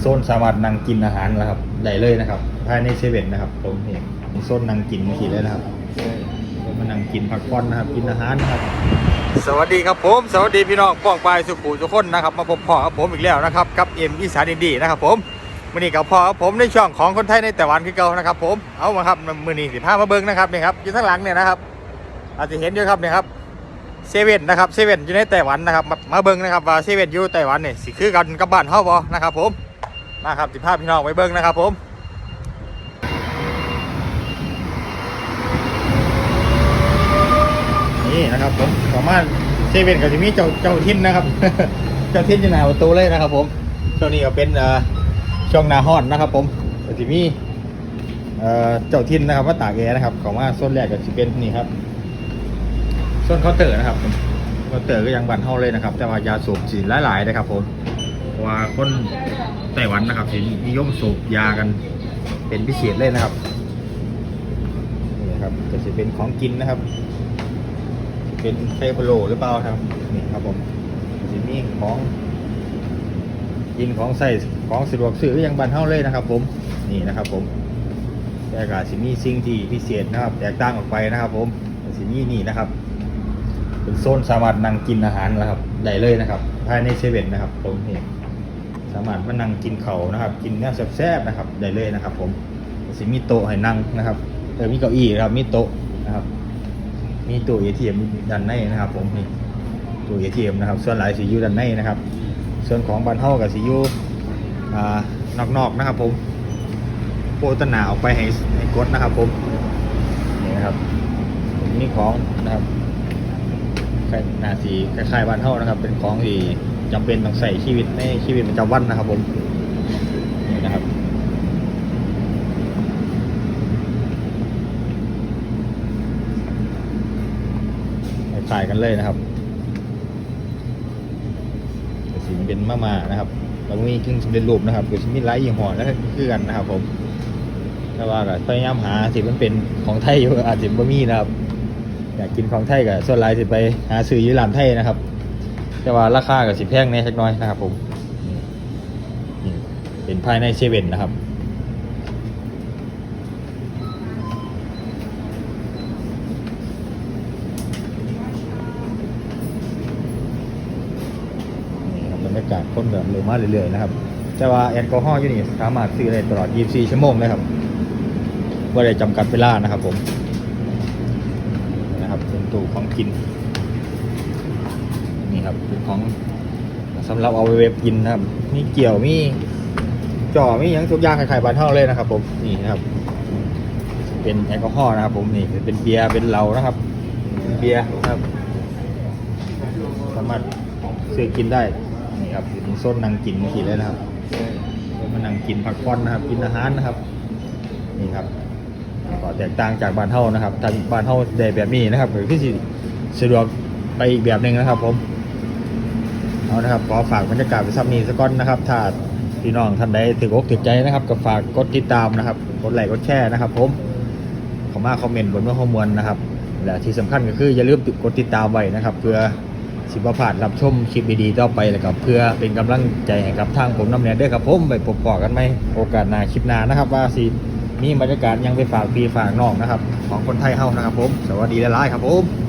โซนสามารถนั่งกินอาหารแล้วครับได้เลยนะครับภายในเซเว่นนะครับ ผมเห็นโซนนั่งกินทีเลยนะครับมานั่งกินพักผ่อนนะครับกินอาหารนะครับ สวัสดีครับผม สวัสดีพี่น้องป้องปลายสุขุทุกคนนะครับ มาพบพ่อกับผมอีกแล้วนะครับกับเอ็มอีสานดีนะครับ ผมมื่อนี้กับพ่อกับผมในช่องของคนไทยในแต่วันคือเก่านะครับ ผมเอามาครับมือนี้สิพามาเบิ้งนะครับนี่ครับอยู่ข้างหลังเนี่ยนะครับ อาจจะเห็นอยู่ครับเนี่ยครับเซเว่นนะครับเซเว่นอยู่ในไต้หวันนะครับมามาเบิ้งนะครับว่าเซเว่นอยู่ไต้หวันเนี่ยสิคือกันกับบ้านเฮาบ่นะครับผม มาครับสิพาพพี่น้องไปเบิ้งนะครับผมนี่นะครับผมประมาณเซเว่นกับที่มีเจ้าเจ้าทินนะครับ เจ้าทินจะหนาประตูเลยนะครับ ผมช่วงนี้ก็เป็นเอ่อช่วงหนาฮอดนะครับ ผมก็ที่มีเอ่อเจ้าทินนะครับว่าตากแอร์นะครับของว่าโซนแรกก็จะเป็นนี่ครับส่วนเคาน์เตอร์นะครับเคาน์เตอร์ก็ยังบันเท่าเลยนะครับ แต่ว่ายาสูบสีหลายๆนะครับผม เพราะว่าคนไต้หวันนะครับที่นิยมสูบยากันเป็นพิเศษเลยนะครับนี่นะครับจะจะเป็นของกินนะครับ เป็นไคโพโลหรือเปล่าครับนี่ครับผมจะมีของกินของใส่ของสะดวกซื้อก็ยังบันเท่าเลยนะครับ ผมนี่นะครับ ผมแต่ก็สิมีสิ่งที่พิเศษนะครับ แตกต่างออกไปนะครับ ผมสิมีนี่นะครับ เป็นโซนสามารถนั่งกินอาหารแล้วครับได้เลยนะครับภายในเซเว่นนะครับตรงนี้สามารถมานั่งกินเขานะครับ กินเนื้อแซ่บๆนะครับได้เลยนะครับ ผมสิมีโต๊ะให้นั่งนะครับเออมีเก้าอี้นะครับมีโต๊ะนะครับ มีตู้เอทีเอ็มด้านในนะครับ ผมนี่ตู้เอทีเอ็มนะครับ ส่วนหลายสีอยู่ด้านในนะครับ ส่วนของบันเทากับสีอยู่อ่านอกๆนะครับ ผมโปรตนาออกไปให้ให้กดนะครับ ผมนี่นะครับมีของนะครับ นาสีคล้ายๆบ้านเท่านะครับ เป็นของที่จำเป็นต้องใส่ชีวิตในชีวิตประจำวันนะครับผมนี่นะครับคล้ายกันเลยนะครับสีมันเป็นมะมานะครับแล้วมีเครื่องสำเร็จรูปนะครับคือมีหลายยี่ห้อแล้วคือกันนะครับผมแต่ว่าก็พยายามหาสิมันเป็นของไทยอยู่อาจจะบ่มีนะครับ อยากกินของไทยกับส่วนหลายสิไปหาซื้อยี่ร้านไทยนะครับ แต่ว่าราคากับสิแพงในเล็กน้อยนะครับผมเป็นภายในเซเว่นนะครับบรรยากาศคนแบบเร็วมากเรื่อยๆนะครับ แต่ว่าแอลกอฮอล์อยู่นี่สามารถซื้อได้ตลอด 24 ชั่วโมงเลยครับว่าได้จำกัดเวลานะครับผม นะครับเป็นตู้ของกิน นี่ครับเป็นของสำหรับเอาไปเวฟกินนะครับ มีเกี่ยวมีจ่อมีหยังทุกอย่างคล้ายๆบานเท่าเลยนะครับ ผมนี่นะครับ เป็นแอลกอฮอล์นะครับ ผมนี่เป็นเบียร์เป็นเหล้านะครับเป็นเบียร์นะครับ สามารถซื้อกินได้นี่ครับเป็นโซนนั่งกินทีเลยนะครับมานั่งกินผักผ่อนนะครับ กินอาหารนะครับ นี่ครับ ก็แตกต่างจากบ้านเท่านะครับทางบ้านเท่าได้แบบนี้นะครับหรือที่สะดวกไปอีกแบบหนึ่งนะครับ ผมเอานะครับขอฝากบรรยากาศไปซับนี้สักก้อนนะครับ ถ้าพี่น้องท่านใดถืออกถือใจนะครับก็ฝากกดติดตามนะครับกดไลค์กดแชร์นะครับ ผมขอมาคอมเมนต์บนเมื่อข้อมูลนะครับและที่สำคัญก็คืออย่าลืมกดติดตามไว้นะครับ เพื่อสิบพลาดรับชมคลิปดีๆต่อไปแล้วก็เพื่อเป็นกำลังใจให้กับทางผมน้ำเนียด้วยครับผมไปพบปอกันไหมโอกาสหน้าคลิปหน้านะครับว่าสิ มีบรรยากาศยังไปฝากปีฝากน้องนะครับ ของคนไทยเฮานะครับผม สวัสดีหลายๆครับผม